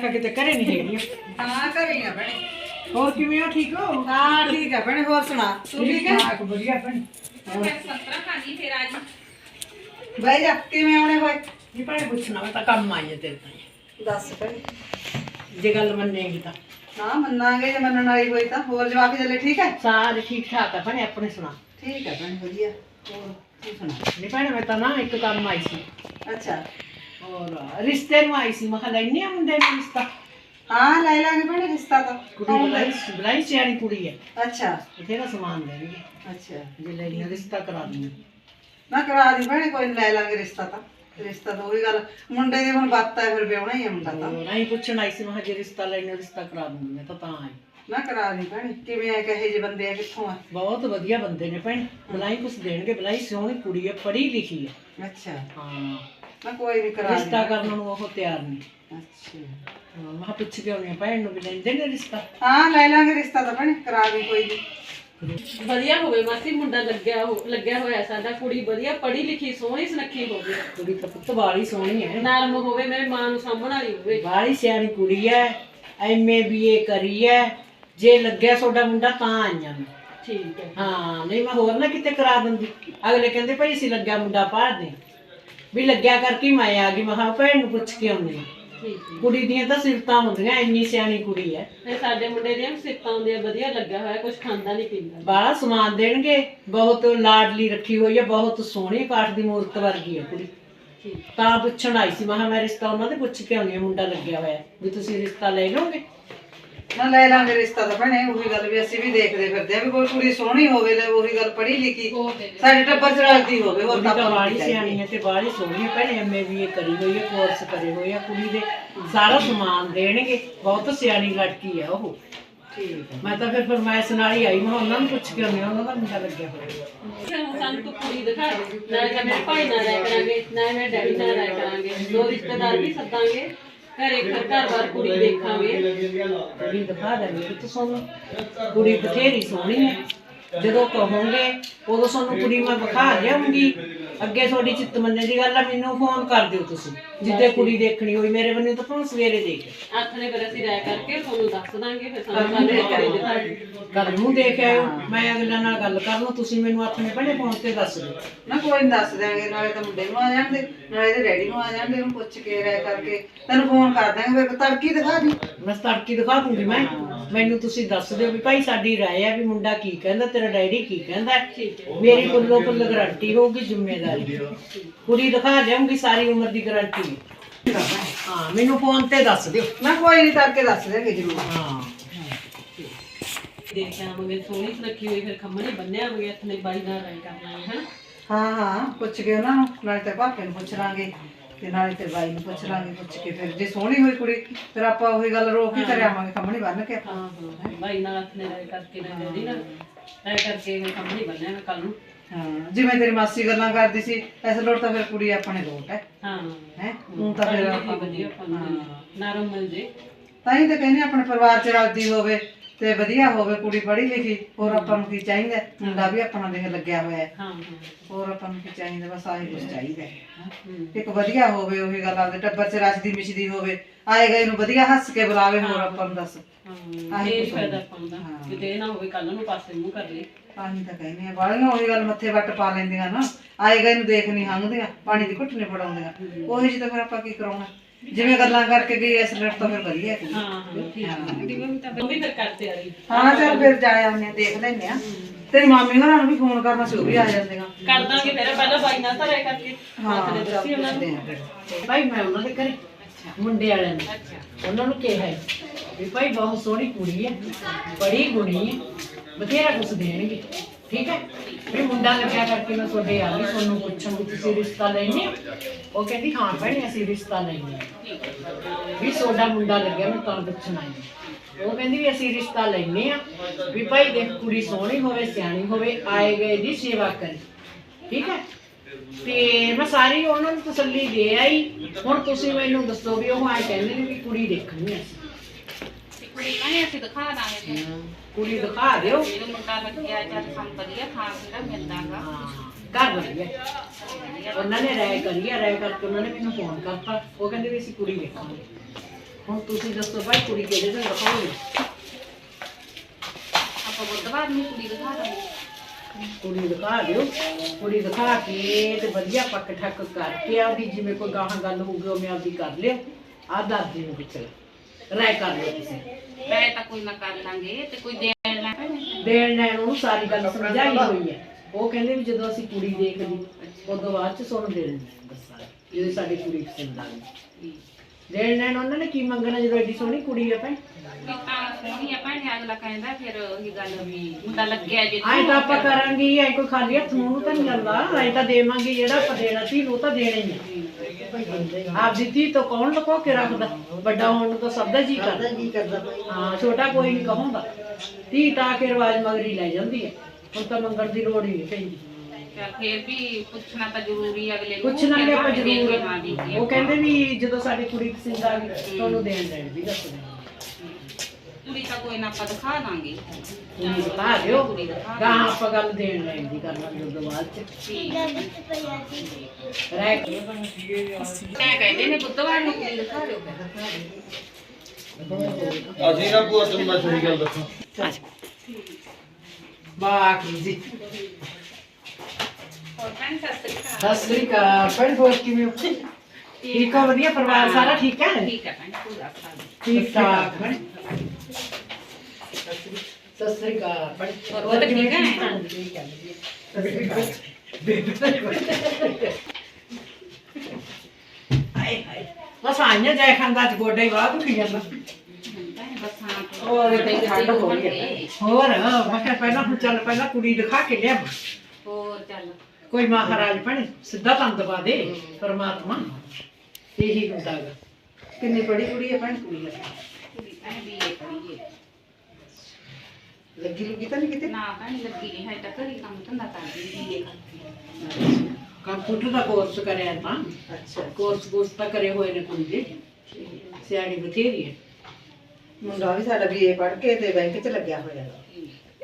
ਆਖਿਆ ਕਿਤੇ ਘਰੇ ਨਹੀਂ ਹੈਗੀ। ਹਾਂ ਘਰੇ ਆ ਭੈਣੇ। ਹੋਰ ਕਿਵੇਂ ਹੋ ਠੀਕ ਹੋ? ਹਾਂ ਠੀਕ ਆ ਭੈਣੇ ਹੋਰ ਸੁਣਾ? ਤੂੰ ਠੀਕ ਹੈ ਠਾਕ ਵਧੀਆ ਭੈਣ। ਬਹਿ ਜਾ ਕਿਵੇਂ ਆਉਣੇ ਹੋਏ? ਜੀ ਭੈਣੇ ਪੁੱਛਣਾ ਮੈਂ ਤਾਂ ਕੰਮ ਆਈ ਹੈ ਤੇਰੇ ਤਾਂ। ਦੱਸ ਭੈਣੇ। ਜੇ ਗੱਲ ਮੰਨੇਗੀ ਤਾਂ। ਹਾਂ ਮੰਨਾਂਗੇ ਜੇ ਮੰਨਣ ਵਾਲੀ ਹੋਈ ਤਾਂ। ਹੋਰ ਜਵਾਬ ਚੱਲੇ ਠੀਕ ਹੈ ਸਾਰੇ ਠੀਕ ਠਾਕ ਆ ਭੈਣੇ ਆਪਣੇ ਸੁਣਾ। ਠੀਕ ਹੈ ਭੈਣੇ ਵਧੀਆ। ਹੋਰ ਤੂੰ ਸੁਣਾ। ਨਹੀਂ ਭੈਣੇ ਮੈਂ ਤਾਂ ਨਾ ਇੱਕ ਕੰਮ ਆਈ ਸੀ। ਅੱਛਾ। ਹੋਰ ਰਿਸ਼ਤੇ ਨੂੰ ਆਈ ਸੀ ਮੈਂ ਕਿਹਾ ਲੈਣੀ ਆ ਮੁੰਡੇ ਨੂੰ ਰਿਸ਼ਤਾ। ਹਾਂ ਲੈ ਲਾਂਗੇ ਭੈਣੇ ਰਿਸ਼ਤਾ ਤਾਂ। ਕੁੜੀ ਬਲਾਈ ਬਲਾਈ ਸਿਆਣੀ ਕੁੜੀ ਹੈ। ਅੱਛਾ। ਬਥੇਰਾ ਸਮਾਨ ਦੇਣਗੇ ਅੱਛਾ। ਜੇ ਲੈਣੀ ਆ ਰਿਸ਼ਤਾ ਕਰਾ ਦੂੰਗੀ ਨਾ ਕਰਾ ਦੀ ਭੈਣੇ ਕੋਈ ਨੀ ਲੈ ਲਾਂਗੇ ਰਿਸ਼ਤਾ ਤਾਂ। ਰਿਸ਼ਤਾ ਤਾਂ ਉਹੀ ਗੱਲ। ਮੁੰਡੇ ਦੀ ਹੁਣ ਬਾਤ ਹੈ ਫਿਰ ਵਿਆਹਣਾ ਹੀ ਹੈ ਮੁੰਡਾ ਤਾਂ। ਨਹੀਂ ਪੁੱਛਣ ਆਈ ਸੀ ਮੈਂ ਕਿਹਾ ਜੇ ਰਿਸ਼ਤਾ ਲੈਣਾ ਰਿਸ਼ਤਾ ਕਰਾ ਦੂੰਗੀ ਮੈਂ ਤਾਂ ਤਾਂ ਆਈ। ਨਾ ਕਰਾ ਦੀ ਭੈਣੇ। ਕਿਵੇਂ ਆ ਕਹੇ ਜੇ ਬੰਦੇ ਆ ਕਿੱਥੋਂ ਆ? ਬਹੁਤ ਵਧੀਆ ਬੰਦੇ ਨੇ ਭੈਣ। ਬਲਾਈ ਕੁਛ ਦੇਣਗੇ ਬਲਾਈ ਸੋਹਣੀ ਕੁੜੀ ਹੈ ਪੜ੍ਹੀ ਲਿਖੀ ਹੈ। ਅੱਛਾ। ਹਾਂ। ਨਾ ਕੋਈ ਨਹੀਂ ਕਰਾ ਦੀ ਰਿਸ਼ਤਾ ਕਰਨ ਨੂੰ ਉਹ ਤਿਆਰ ਨਹੀਂ। ਅੱਛਾ। ਹਾਂ, ਮੈਂ ਕਿਹਾ ਪੁੱਛ ਕੇ ਆਉਣੀ ਆ ਭੈਣ ਨੂੰ ਵੀ ਲੈਂਦੇ ਨੇ ਰਿਸ਼ਤਾ। ਹਾਂ ਲੈ ਲਾਂਗੇ ਰਿਸ਼ਤਾ ਤਾਂ ਭੈਣੇ ਕਰਾ ਦੀ ਕੋਈ ਨਹੀਂ ਵਧੀਆ ਹੋਵੇ ਮਾਸੀ ਮੁੰਡਾ ਲੱਗਿਆ ਹੋ ਲੱਗਿਆ ਹੋਇਆ ਸਾਡਾ ਕੁੜੀ ਵਧੀਆ ਪੜ੍ਹੀ ਲਿਖੀ ਸੋਹਣੀ ਸੁਨੱਖੀ ਹੋਵੇ ਕੁੜੀ ਤਾਂ ਪੁੱਤ ਵਾਲੀ ਸੋਹਣੀ ਹੈ। ਨਰਮ ਹੋਵੇ ਮੇਰੇ ਮਾਂ ਨੂੰ ਸਾਂਭਣ ਵਾਲੀ ਹੋਵੇ। ਵਾਲੀ ਸਿਆਣੀ ਕੁੜੀ ਹੈ ਐਮਏ ਬੀਏ ਕਰੀ ਹੈ। ਜੇ ਲੱਗਿਆ ਤੁਹਾਡਾ ਮੁੰਡਾ ਤਾਂ ਆਈਆਂ ਮੈਂ ਠੀਕ ਹੈ। ਹਾਂ ਨਹੀਂ ਮੈਂ ਹੋਰ ਨਾ ਕਿਤੇ ਕਰਾ ਦਿੰਦੀ। ਅਗਲੇ ਕਹਿੰਦੇ ਭਾਈ ਅਸੀਂ ਲੱਗਿਆ ਮੁੰਡਾ ਪਾੜਦੇ ਵੀ ਲੱਗਿਆ ਕਰਕੇ ਮੈਂ ਆ ਗਈ ਮੈਂ ਕਿਹਾ ਭੈਣ ਨੂੰ ਪੁੱਛ ਕੇ ਆਉਂਦੀ ਹਾਂ। ਠੀਕ ਹੈ। ਕੁੜੀ ਦੀਆਂ ਤਾਂ ਸਿਫਤਾਂ ਹੁੰਦੀਆਂ ਇੰਨੀ ਸਿਆਣੀ ਕੁੜੀ ਹੈ। ਇਹ ਸਾਡੇ ਮੁੰਡੇ ਦੀਆਂ ਸਿੱਤਾਂ ਹੁੰਦੀਆਂ ਵਧੀਆ ਲੱਗਿਆ ਹੋਇਆ ਕੁਝ ਖਾਂਦਾ ਨਹੀਂ ਪੀਂਦਾ। ਬਾਹਲਾ ਸਮਾਨ ਦੇਣਗੇ ਬਹੁਤ ਲਾਡਲੀ ਰੱਖੀ ਹੋਈ ਹੈ ਬਹੁਤ ਸੋਹਣੀ ਕਾਠ ਦੀ ਮੂਰਤ ਵਰਗੀ ਹੈ ਕੁੜੀ। ਠੀਕ। ਤਾਂ ਪੁੱਛਣ ਆਈ ਸੀ ਮੈਂ ਕਿਹਾ ਮੈਂ ਰਿਸ਼ਤਾ ਉਹਨਾਂ ਦੇ ਪੁੱਛ ਕੇ ਆਉਣੀ ਹੈ ਮੁੰਡਾ ਲੱਗਿਆ ਹੋਇਆ ਵੀ ਤੁਸੀਂ ਰਿਸ਼ਤਾ ਲੈ ਲਓਗੇ ਨਾ ਲੈ ਲਾਂਗੇ ਰਿਸ਼ਤਾ ਤਾਂ ਭੈਣੇ ਉਹੀ ਗੱਲ ਵੀ ਅਸੀਂ ਵੀ ਦੇਖਦੇ ਫਿਰਦੇ ਆ ਵੀ ਕੋਈ ਕੁੜੀ ਸੋਹਣੀ ਹੋਵੇ ਲੈ ਉਹੀ ਗੱਲ ਪੜ੍ਹੀ ਲਿਖੀ ਸਾਡੇ ਟੱਬਰ ਚ ਰਲਦੀ ਹੋਵੇ ਹੋਰ ਤਾਂ ਤਾਂ ਆਪਾਂ ਨੂੰ ਚਾਹੀਦਾ। ਸਿਆਣੀ ਹੈ ਤੇ ਬਾਹਲੀ ਸੋਹਣੀ ਹੈ ਭੈਣੇ ਐਮਏ ਵੀ ਇਹ ਕਰੀ ਹੋਈ ਹੈ ਕੋਰਸ ਕਰੇ ਹੋਏ ਆ ਕੁੜੀ ਦੇ ਸਾਰਾ ਸਮਾਨ ਦੇਣਗੇ ਬਹੁਤ ਸਿਆਣੀ ਲੜਕੀ ਹੈ ਉਹ। ਠੀਕ ਹੈ। ਮੈਂ ਤਾਂ ਫਿਰ ਫਰਮਾਇਸ਼ ਨਾਲ ਹੀ ਆਈ ਮੈਂ ਕਿਹਾ ਉਹਨਾਂ ਨੂੰ ਪੁੱਛ ਕੇ ਆਉਣੀ ਉਹਨਾਂ ਦਾ ਮੁੰਡਾ ਲੱਗਿਆ ਹੋਇਆ ਸਾਨੂੰ ਤੂੰ ਕੁੜੀ ਦਿਖਾ ਦੇ ਨਾ ਤਾਂ ਮੇਰੇ ਭਾਈ ਨਾਲ ਰਾਇ ਕਰਾਂਗੇ ਨਾ ਮੇਰੇ ਡੈਡੀ ਨਾਲ ਰਾਇ ਕਰਾਂਗੇ ਦੋ ਰਿਸ਼ਤੇਦਾਰ ਵੀ ਸੱਦਾਂਗੇ। ਘਰੇ ਘਰ ਘਰ ਕੁੜੀ ਦੇਖਾਂਗੇ। ਕੁੜੀ ਦਿਖਾ ਦੇਣੀ ਕਿ ਤੁਹਾਨੂੰ ਕੁੜੀ ਬਥੇਰੀ ਸੋਹਣੀ ਹੈ। ਜਦੋਂ ਕਹੋਗੇ, ਉਦੋਂ ਤੁਹਾਨੂੰ ਕੁੜੀ ਮੈਂ ਵਿਖਾ ਲਿਆਉਂਗੀ ਅੱਗੇ ਤੁਹਾਡੀ ਚਿੱਤ ਮੰਨੇ ਦੀ ਗੱਲ ਆ, ਮੈਨੂੰ ਫੋਨ ਕਰ ਦਿਓ ਤੁਸੀਂ। ਜਿੱਦੇ ਕੁੜੀ ਦੇਖਣੀ ਹੋਈ ਮੇਰੇ ਬੰਨੇ ਤਾਂ ਭਾਵੇਂ ਸਵੇਰੇ ਦੇਖ ਨੇ ਫਿਰ ਅਸੀਂ ਰਾਇ ਕਰਕੇ ਤੁਹਾਨੂੰ ਦੱਸ ਦਾਂਗੇ ਫਿਰ ਸਾਨੂੰ ਦਿਖਾ ਦਿਓ ਕੱਲ ਨੂੰ ਦੇਖ ਆਇਓ ਮੈਂ ਅਗਲਿਆਂ ਨਾਲ ਗੱਲ ਕਰ ਲਵਾਂ ਤੁਸੀਂ ਮੈਨੂੰ ਆਪਣੇ ਬਣੇ ਫੋਨ ਤੇ ਦੱਸ ਦਿਓ। ਨਾ ਕੋਈ ਨੀ ਦੱਸ ਦਿਆਂਗੇ ਨਾਲੇ ਤਾਂ ਮੁੰਡੇ ਨੂੰ ਆ ਜਾਣਦੇ ਨਾਲੇ ਤੇ ਡੈਡੀ ਨੂੰ ਆ ਜਾਣਦੇ ਉਹਨੂੰ ਪੁੱਛ ਕੇ ਰਹਿ ਕਰਕੇ। ਤੈਨੂੰ ਫੋਨ ਕਰ ਦਾਂਗੇ ਫਿਰ ਤੜਕੀ ਦਿਖਾ ਦੀ। ਮੈਂ ਤੜਕੀ ਦਿਖਾ ਦੂੰਗੀ ਮੈਂ। ਮੈਨੂੰ ਤੁਸੀਂ ਦੱਸ ਦਿਓ ਵੀ ਭਾਈ ਸਾਡੀ ਰਾਏ ਆ ਵੀ ਮੁੰਡਾ ਕੀ ਕਹਿੰਦਾ ਤੇਰਾ ਡੈਡੀ ਕੀ ਕਹਿੰਦਾ। ਮੇਰੀ ਫੁੱਲੋ ਫੁੱਲ ਗਾਰੰਟੀ ਹੋਊਗੀ ਜ਼ਿੰਮੇਵਾਰੀ। ਕੁੜੀ ਦਿਖਾ ਜਾਊਂਗੀ ਸਾਰੀ ਉਮਰ ਦੀ ਗਾਰੰਟੀ। ਹਾਂ ਮੈਨੂੰ ਫੋਨ ਤੇ ਦੱਸ ਦਿਓ। ਨਾ ਕੋਈ ਨਹੀਂ ਤੜਕੇ ਦੱਸ ਦਿਆਂਗੇ ਜ਼ਰੂਰ। ਹਾਂ। ਦੇਖ ਆਵਾਂਗੇ ਸੋਹਣੀ ਸੁਨੱਖੀ ਹੋਈ ਫਿਰ ਖੰਮਣੇ ਬੰਨਿਆ ਹੱਥ ਨੇ ਬਾਈ ਨਾਲ ਰਾਇ ਕਰ ਲਾਂਗੇ ਹਨਾ? ਹਾਂ ਹਾਂ ਪੁੱਛ ਕੇ ਉਹਨਾਂ ਨੂੰ ਨਾਲੇ ਤੇ ਭਾਪੇ ਨੂੰ ਪੁੱਛ ਲਾਂਗੇ ਤੇ ਨਾਲੇ ਤੇ ਬਾਈ ਨੂੰ ਪੁੱਛ ਲਾਂਗੇ ਪੁੱਛ ਕੇ ਫਿਰ ਜੇ ਸੋਹਣੀ ਹੋਈ ਕੁੜੀ ਫਿਰ ਆਪਾਂ ਉਹੀ ਗੱਲ ਰੋਕ ਹੀ ਕਰ ਆਵਾਂਗੇ ਸਾਹਮਣੇ ਬੰਨ ਕੇ ਹਾਂ ਹਾਂ ਬਾਈ ਨਾਲ ਹੱਥ ਨੇ ਕਰਕੇ ਨਾ ਡੈਡੀ ਨਾਲ ਰਾਇ ਕਰਕੇ ਮੈਂ ਖੰਮਣੇ ਬੰਨਿਆ ਮੈਂ ਕੱਲ ਨੂੰ। ਹਾਂ ਜਿਵੇਂ ਤੇਰੀ ਮਾਸੀ ਗੱਲਾਂ ਕਰਦੀ ਸੀ ਐਸੇ ਲੋੜ ਤਾਂ ਫਿਰ ਕੁੜੀ ਆਪਣੇ ਲੋਟ ਹੈ। ਹਾਂ। ਹੈ ਹੁਣ ਤਾਂ ਫਿਰ ਆਪਾਂ ਵਧੀਆ ਆਪਾਂ ਨੂੰ ਨਰਮ ਮਿਲ ਜੇ। ਤਾਂ ਹੀ ਤਾਂ ਕਹਿੰਦੇ ਆਪਣੇ ਪਰਿਵਾਰ ਚ ਰਲਦੀ ਹੋਵੇ ਤੇ ਵਧੀਆ ਹੋਵੇ ਕੁੜੀ ਪੜ੍ਹੀ ਲਿਖੀ ਹੋਰ ਆਪਾਂ ਨੂੰ ਕੀ ਚਾਹੀਦਾ? ਹੈ? ਮੁੰਡਾ ਵੀ ਆਪਣਾ ਦੇਖ ਲੱਗਿਆ ਹੋਇਆ ਹੈ। ਹਾਂ ਹਾਂ। ਹੋਰ ਆਪਾਂ ਨੂੰ ਕੀ ਚਾਹੀਦਾ? ਬਸ ਆਹੀ ਕੁਝ ਚਾਹੀਦਾ ਹੈ। ਹੈਂ। ਹੂੰ। ਇੱਕ ਵਧੀਆ ਹੋਵੇ ਉਹੀ ਗੱਲ ਆਪਦੇ ਟੱਬਰ ਚ ਰਸਦੀ ਮਿਸ਼ਦੀ ਹੋਵੇ ਆਏਗਾ ਇਹਨੂੰ ਵਧੀਆ ਹੱਸ ਕੇ ਬੁਲਾਵੇ ਹੋਰ ਆਪਾਂ ਨੂੰ ਦੱਸ। ਹਾਂ। ਆਹੀ ਇਹ ਕੁਛ ਫਾਇਦਾ ਹੁੰਦਾ। ਪਾਉਂਦਾ ਹਾਂ। ਕਿਤੇ ਇਹ ਨਾ ਹੋਵੇ ਕੱਲ ਨੂੰ ਪਾਸੇ ਮੂੰਹ ਕਰ ਲਈ ਪਾਣੀ ਤਾਂ ਕਹਿੰਦੇ ਆ। ਬਾਲੀਆਂ ਉਹੀ ਗੱਲ ਮੱਥੇ ਵੱਟ ਪਾ ਲੈਂਦੀਆਂ ਨਾ। ਆਏਗਾ ਇਹਨੂੰ ਦੇਖ ਨਹੀਂ ਹੰਗਦੀਆਂ ਪਾਣੀ ਦੀ ਘੁੱਟ ਨਹੀਂ ਫੜਾਉਂਦੀਆਂ। ਉਹੀ ਜਿਹੀ ਤਾਂ ਫਿਰ ਆਪਾਂ ਕੀ ਕਰਾਉਣਾ? ਜਿਵੇਂ ਗੱਲਾਂ ਕਰਕੇ ਗਈ ਇਸ ਲੜ ਤਾਂ ਫਿਰ ਵਧੀਆ ਹੈ ਹਾਂ ਹਾਂ। ਹੈ ਉਹ ਵੀ ਫਿਰ ਕਰਤੇ ਆ ਰਹੀ ਹਾਂ ਚੱਲ ਫਿਰ ਜਾ ਆਉਂਦੇ ਆ ਦੇਖ ਲੈਨੇ ਆ। ਤੇਰੀ ਮਾਮੀ ਹੋਰਾਂ ਨੂੰ ਵੀ ਫੋਨ ਕਰਨਾ ਸੀ ਉਹ ਵੀ ਆ ਜਾਂਦੀਆਂ। ਕਰ ਦਾਂਗੇ ਫਿਰ ਪਹਿਲਾਂ ਬਾਈ ਨਾਲ ਤਾਂ ਕਰਕੇ। ਹਾਂ ਨੇ ਦੱਸੀ ਉਹਨਾਂ ਨੂੰ। ਆ ਭਾਈ ਮੈਂ ਉਹਨਾਂ ਦੇ ਘਰੇ ਮੁੰਡੇ ਵਾਲਿਆਂ ਨੂੰ। ਉਹਨਾਂ ਨੂੰ ਕਿਹਾ ਹੈ ਵੀ ਭਾਈ ਬਹੁਤ ਸੋਹਣੀ ਕੁੜੀ ਹੈ ਬੜੀ ਗੁਣੀ ਹੈ। ਬਥੇਰਾ ਕੁਛ ਦੇਣਗੇ ਠੀਕ ਹੈ? ਵੀ ਮੁੰਡਾ ਲੱਗਿਆ ਕਰਕੇ ਮੈਂ ਤੁਹਾਡੇ ਆ ਗਈ ਤੁਹਾਨੂੰ ਪੁੱਛਣ ਵੀ ਤੁਸੀਂ ਰਿਸ਼ਤਾ ਲੈਣੇ ਉਹ ਕਹਿੰਦੀ ਹਾਂ ਭੈਣੇ ਅਸੀਂ ਰਿਸ਼ਤਾ ਲੈਣੇ ਵੀ ਤੁਹਾਡਾ ਮੁੰਡਾ ਲੱਗਿਆ ਮੈਂ ਤੁਹਾਨੂੰ ਪੁੱਛਣ ਆਈ। ਉਹ ਕਹਿੰਦੀ ਵੀ ਅਸੀਂ ਰਿਸ਼ਤਾ ਲੈਣੇ ਆ ਵੀ ਭਾਈ ਦੇਖ ਕੁੜੀ ਸੋਹਣੀ ਹੋਵੇ ਸਿਆਣੀ ਹੋਵੇ ਆਏ ਗਏ ਦੀ ਸੇਵਾ ਕਰੇ। ਠੀਕ ਹੈ? ਤੇ ਮੈਂ ਸਾਰੀ ਉਹਨਾਂ ਨੂੰ ਤਸੱਲੀ ਦੇ ਆਈ। ਹੁਣ ਤੁਸੀਂ ਮੈਨੂੰ ਦੱਸੋ ਵੀ ਉਹ ਆਏ ਕਹਿੰਦੇ ਨੇ ਵੀ ਕੁੜੀ ਦੇਖਣੀ ਹੈ। ਕੁੜੀ ਕਹਿੰਦੇ ਅਸੀਂ ਦਿਖਾ ਦਾਂਗੇ। ਕੁੜੀ ਦਿਖਾ ਦਿਓ। ਜਦੋਂ ਮੁੰਡਾ ਲੱਗਿਆ ਜਦ ਸਾਨੂੰ ਵਧੀਆ ਖਾਣ ਪੀਣ ਮਿਲਦਾਗਾ। ਹਾਂ, ਘਰ ਵਧੀਆ। ਉਹਨਾਂ ਨੇ ਰਾਏ ਕਰੀ ਆ ਰਾਏ ਕਰਕੇ ਉਹਨਾਂ ਨੇ ਮੈਨੂੰ ਫੋਨ ਕਰਤਾ। ਉਹ ਕਹਿੰਦੇ ਵੀ ਅਸੀਂ ਕੁੜੀ ਹੁਣ ਤੁਸੀਂ ਦੱਸੋ ਭਾਈ ਕੁੜੀ ਕਿਹੜੇ ਦਿਨ ਦਿਖਾਓਗੇ? ਆਪਾਂ ਬੁੱਧਵਾਰ ਨੂੰ ਕੁੜੀ ਦਿਖਾ ਦਾਂਗੇ। ਕੁੜੀ ਦਿਖਾ ਦਿਓ। ਕੁੜੀ ਦਿਖਾ ਕੇ ਤੇ ਵਧੀਆ ਪੱਕ ਠੱਕ ਕਰਕੇ ਆਪਦੀ ਜਿਵੇਂ ਕੋਈ ਗਾਹਾਂ ਗੱਲ ਹੋਊਗੀ ਉਹ ਮੈਂ ਆਪਦੀ ਕਰ ਲਿਓ। ਆ ਦਾਦੀ ਨੂੰ ਪੁੱਛ ਲਓ। ਰਾਏ ਕਰ ਲਿਓ ਤੁਸੀਂ। ਮੈਂ ਤਾਂ ਕੋਈ ਨਾ ਕਰ ਲਾਂਗੇ ਤੇ ਕੋਈ ਦੇਣ ਲੈ ਦੇਣ ਲੈਣ ਨੂੰ ਸਾਰੀ ਗੱਲ ਸਮਝਾਈ ਹੋਈ ਹੈ। ਉਹ ਕਹਿੰਦੇ ਵੀ ਜਦੋਂ ਅਸੀਂ ਕੁੜੀ ਦੇਖ ਲਈ ਉਦੋਂ ਬਾਅਦ ਚ ਸੁਣ ਦੇਣ ਦੱਸਾਂ ਜਦੋਂ ਸਾਡੀ ਕੁੜੀ ਪਸੰਦ ਆ ਗਈ। ਦੇਣ ਲੈਣ ਉਹਨਾਂ ਨੇ ਕੀ ਮੰਗਣਾ ਜਦੋਂ ਐਡੀ ਸੋਹਣੀ ਕੁੜੀ ਹੈ ਭੈਣ? ਸੋਹਣੀ ਆ ਭੈਣੇ ਅਗਲਾ ਕਹਿੰਦਾ ਫਿਰ ਉਹੀ ਗੱਲ ਵੀ ਮੁੰਡਾ ਲੱਗਿਆ ਜੇ ਐਂ ਤਾਂ ਆਪਾਂ ਕਰਾਂਗੇ ਐ ਕੋਈ ਖਾਲੀ ਹੱਥ ਨੂੰ ਤਾਂ ਨਹੀਂ ਜਾਂਦਾ ਐਂ ਤਾਂ ਦੇਵਾਂਗੇ ਜਿਹੜਾ ਆਪਾਂ ਦੇਣਾ ਸੀ ਉਹ ਤਾਂ ਦੇਣਾ ਹੀ ਆਪ ਦਿੱਤੀ ਤਾਂ ਕੌਣ ਲਕੋ ਕੇ ਰੱਖਦਾ? ਵੱਡਾ ਹੋਣ ਨੂੰ ਤਾਂ ਸਭ ਦਾ ਜੀ ਕਰਦਾ। ਜੀ ਕਰਦਾ ਹਾਂ ਛੋਟਾ ਕੋਈ ਨਹੀਂ ਕਹੂੰਦਾ। ਧੀ ਤਾਂ ਕੇ ਰਿਵਾਜ ਮਗਰੀ ਲੈ ਜਾਂਦੀ ਹੈ। ਹੁਣ ਤਾਂ ਮੰਗਣ ਦੀ ਲੋੜ ਹੀ ਨਹੀਂ ਪੈਂਦੀ। ਚੱਲ ਫਿਰ ਵੀ ਪੁੱਛਣਾ ਤਾਂ ਜ਼ਰੂਰੀ ਆ ਅਗਲੇ ਨੂੰ। ਪੁੱਛਣਾ ਕਿ ਆਪਾਂ ਜ਼ਰੂਰ। ਉਹ ਕਹਿੰਦੇ ਵੀ ਜਦੋਂ ਸਾਡੀ ਕੁੜੀ ਪਸੰਦ ਆ ਗਈ ਤੁਹਾਨੂੰ ਦੇਣ ਲੈਣ ਵੀ ਦੱਸ ਦੇ ਕੁੜੀ ਤਾਂ ਕੋਈ ਨਾ ਆਪਾਂ ਦਿਖਾ ਦਾਂਗੇ ਕੁੜੀ ਦਿਖਾ ਦਿਓ ਗਾਂ ਆਪਾਂ ਗੱਲ ਦੇਣ ਲੈਣ ਦੀ ਕਰ ਲਾਂਗੇ ਉਦੋਂ ਬਾਅਦ ਚ ਠੀਕ ਰਹਿ ਕੇ ਮੈਂ ਕਹਿੰਦੇ ਨੇ ਬੁੱਧਵਾਰ ਨੂੰ ਕੁੜੀ ਦਿਖਾ ਦਿਓ ਅਸੀਂ ਨਾ ਭੂਆ ਤੈਨੂੰ ਮੈਂ ਸਹੀ ਗੱਲ ਦੱਸਾਂ ਬਾਕੀ ਜੀ ਹੋਰ ਭੈਣ ਸਤਿ ਸ੍ਰੀ ਅਕਾਲ ਸਤਿ ਸ੍ਰੀ ਅਕਾਲ ਭੈਣ ਹੋਰ ਕਿਵੇਂ ਹੋ ਠੀਕ ਹੋ ਵਧੀਆ ਪਰਿਵਾਰ ਸਾਰਾ ਠੀਕ ਹੈ ਠੀਕ ਹੈ ਭੈਣ ਪੂਰਾ ਸਾਲ ਠੀਕ ਠਾਕ ਭੈਣ ਸਤਿ ਸ੍ਰੀ ਅਕਾਲ ਠੀਕ ਹੈ? ਹੈ। ਹਾਏ ਹਾਏ ਬਸ ਆਈਆਂ ਜਾਇ ਖਾਂਦਾ ਚ ਗੋਡੇ ਵਾਹ ਦੁਖੀ ਜਾਂਦਾ ਹੋਰ ਤੇ ਠੰਡ ਹੋ ਗਈ ਹੈ। ਹੋਰ ਮੈਂ ਕਿਹਾ ਪਹਿਲਾਂ ਹੁਣ ਚੱਲ ਪਹਿਲਾਂ ਕੁੜੀ ਦਿਖਾ ਕੇ ਲਿਆ ਹੋਰ ਚੱਲ ਕੋਈ ਮਹਾਰਾਜ ਭੈਣੇ ਸਿੱਧਾ ਤੰਦ ਦਵਾ ਦੇ ਪਰਮਾਤਮਾ ਇਹੀ ਹੁੰਦਾ ਗਾ ਕਿੰਨੀ ਪੜੀ ਕੁੜੀ ਹੈ ਭੈਣ ਕੁੜੀ ਹੈ ਕੁੜੀ ਭੈਣ ਵੀ ਇਹ ਪੜੀਏ ਲੱਗੀ ਲੁੱਗੀ ਤਾਂ ਨਹੀਂ ਕਿਤੇ? ਨਾ ਭੈਣ ਲੱਗੀ ਨਹੀਂ ਹੈ ਤਾਂ ਘਰੀ ਕੰਮ ਧੰਦਾ ਕਰਦੀ ਵੀ ਇਹ ਕਰਦੀ ਕੰਪਿਊਟਰ ਦਾ ਕੋਰਸ ਕਰਿਆ ਤਾਂ। ਅੱਛਾ। ਕੋਰਸ ਕੋਰਸ ਤਾਂ ਕਰੇ ਹੋਏ ਨੇ ਕੁੜੀ ਦੇ। ਸਿਆਣੀ ਬਥੇਰੀ ਹੈ। ਮੁੰਡਾ ਵੀ ਸਾਡਾ ਬੀਏ ਪੜ੍ਹ ਕੇ ਤੇ ਬੈਂਕ 'ਚ ਲੱਗਿਆ ਹੋਇਆ ਹੈ